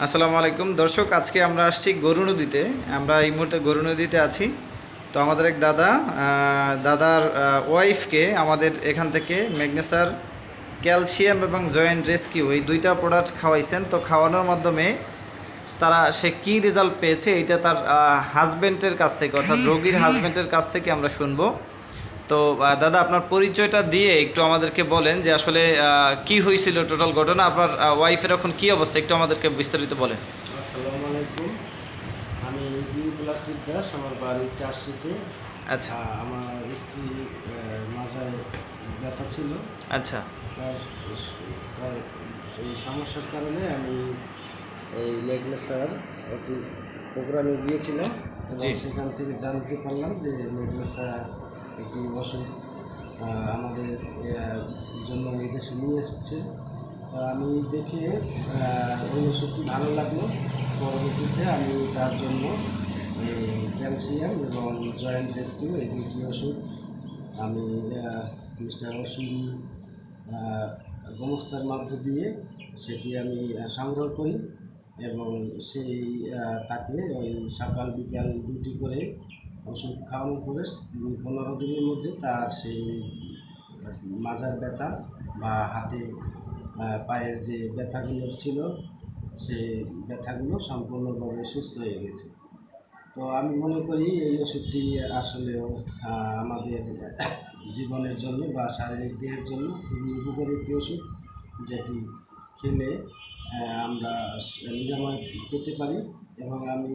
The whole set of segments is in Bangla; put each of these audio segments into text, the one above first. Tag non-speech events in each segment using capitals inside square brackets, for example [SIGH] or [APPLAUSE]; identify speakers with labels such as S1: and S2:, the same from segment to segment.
S1: আসসালামু আলাইকুম। দর্শক আজকে আমরা আসছি গরু নদীতে। আমরা এই মুহূর্তে গরু নদীতে আছি। তো আমাদের এক দাদা দাদার ওয়াইফকে আমাদের এখান থেকে ম্যাগনেসার ক্যালসিয়াম এবং জয়েন্ট রেস্কিউ এই দুইটা প্রোডাক্ট খাওয়াইছেন। তো খাওয়ানোর মাধ্যমে তারা সে কী রেজাল্ট পেয়েছে এটা তার হাজব্যান্ডের কাছ থেকে অর্থাৎ রোগীর হাজব্যান্ডের কাছ থেকে আমরা শুনব। তো দাদা আপনার পরিচয়টা দিয়ে একটু আমাদেরকে বলেন যে আসলে কি হয়েছিল টোটাল ঘটনা আপনার ওয়াইফের এখন কি অবস্থা একটু আমাদেরকে বিস্তারিত বলেন।
S2: আসসালামু আলাইকুম। আমি প্লাস্টিক দাস আমার বাড়ির চাষিতে।
S1: আচ্ছা।
S2: আমার স্ত্রী মাজায় ব্যথা ছিল।
S1: আচ্ছা।
S2: তার তার সেই সমস্যার কারণে আমি এই ম্যাগনেসার একটি প্রোগ্রামে গিয়েছিলাম। সেখান থেকে জানতে পারলাম যে ম্যাগনেসা একটি ওষুধ আমাদের জন্য এই দেশে নিয়ে এসেছে। তা আমি দেখে ওই ওষুধটি ভালো লাগল। পরবর্তীতে আমি তার জন্য ক্যালসিয়াম এবং জয়েন্ট রেস্কিউ এই দুটি ওষুধ আমি মিস্টার অসীম গোমস্তার মধ্য দিয়ে সেটি আমি সংগ্রহ করি এবং সেই তাকে ওই সকাল বিকাল দুটি করে ওষুধ খাওয়ানোর পরে পনেরো দিনের মধ্যে তার সেই, মাজার ব্যথা বা হাতে পায়ের যে ব্যথাগুলো ছিল, সেই ব্যথাগুলো সম্পূর্ণভাবে সুস্থ হয়ে গেছে। তো আমি মনে করি এই ওষুধটি আসলেও আমাদের জীবনের জন্য বা শারীরিক দেহের জন্য খুবই উপকারী একটি ওষুধ, যেটি খেলে আমরা নিরাময় পেতে পারি এবং আমি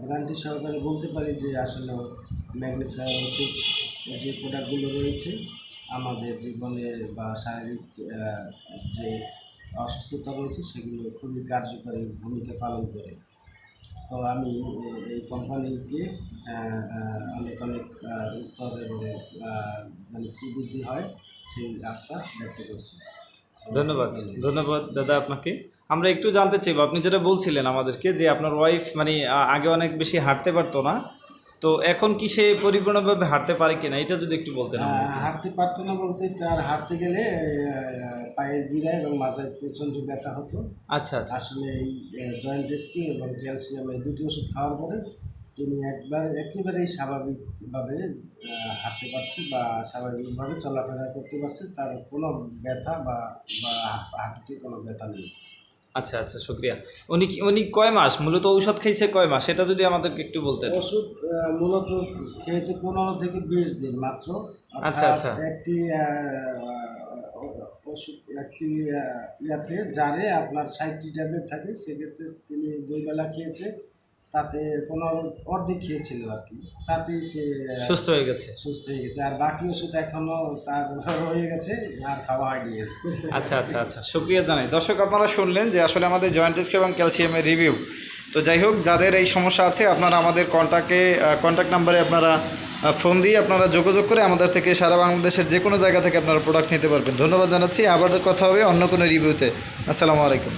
S2: গ্যারান্টি সহকারে বলতে পারি যে আসলে ম্যাগনেসিয়াম ওষুধ, যে প্রোডাক্টগুলো রয়েছে, আমাদের জীবনের বা শারীরিক যে অসুস্থতা রয়েছে, সেগুলো খুবই কার্যকরী ভূমিকা পালন করে। তো আমি এই কোম্পানিকে অনেক অনেক উত্তর এবং মানে শ্রীবৃদ্ধি হয়, সেই আশা ব্যক্ত করছি।
S1: ধন্যবাদ ধন্যবাদ দাদা আপনাকে। আমরা একটু জানতে চাইব আপনি যেটা বলছিলেন আমাদেরকে যে আপনার ওয়াইফ মানে আগে অনেক বেশি হাঁটতে পারতো না তো এখন কি সে পরিপূর্ণভাবে হাঁটতে পারে কিনা এটা যদি একটু বলতেন
S2: হাঁটতে পারতো না বলতে তার হাঁটতে গেলে পায়ের গিরা এবং মাথায় প্রচণ্ড ব্যথা হতো।
S1: আচ্ছা আচ্ছা।
S2: আসলে এই জয়েন্ট রেস্কিউ এবং ক্যালসিয়াম এই দুটি ওষুধ খাওয়ার পরে তিনি একবার একেবারেই স্বাভাবিকভাবে হাঁটতে পারছে বা স্বাভাবিকভাবে চলাফেরা করতে পারছে তার কোনো ব্যথা বা বা হাঁটুতে কোনো ব্যথা নেই।
S1: আচ্ছা আচ্ছা শুক্রিয়া। উনি কি উনি কয় মাস? মূলত ঔষধ খেয়েছে কয় মাস? সেটা যদি আমাদেরকে একটু বলতেন।
S2: ওষুধ মূলত খেয়েছে পনেরো থেকে বিশ দিন মাত্র।
S1: আচ্ছা, আচ্ছা।
S2: একটি ওষুধ একটি ইয়াতে জারে আপনার ষাটটি ট্যাবলেট থাকে সেক্ষেত্রে তিনি দুই বেলা খেয়েছে। তাতে পনেরো অর্ধেক খেয়েছিল আর কি। তাতেই সে
S1: সুস্থ হয়ে গেছে।
S2: সুস্থ হয়ে গেছে। আর বাকি ওষুধ এখনও তার [LAUGHS] রয়ে গেছে আর খাওয়া হয়নি। [LAUGHS]
S1: আচ্ছা আচ্ছা আচ্ছা। শুক্রিয়া জানাই দর্শক আপনারা শুনলেন যে আসলে আমাদের জয়েন্ট এবং ক্যালসিয়ামের রিভিউ তো যাই হোক যাদের এই সমস্যা আছে আপনারা আমাদের কন্ট্যাক্টে কন্ট্যাক্ট নাম্বারে আপনারা ফোন দিয়ে আপনারা যোগাযোগ করে আমাদের থেকে সারা বাংলাদেশের যে কোনো জায়গা থেকে আপনারা প্রোডাক্ট নিতে পারবেন। ধন্যবাদ জানাচ্ছি। আবার কথা হবে অন্য কোনো রিভিউতে আসসালামু আলাইকুম।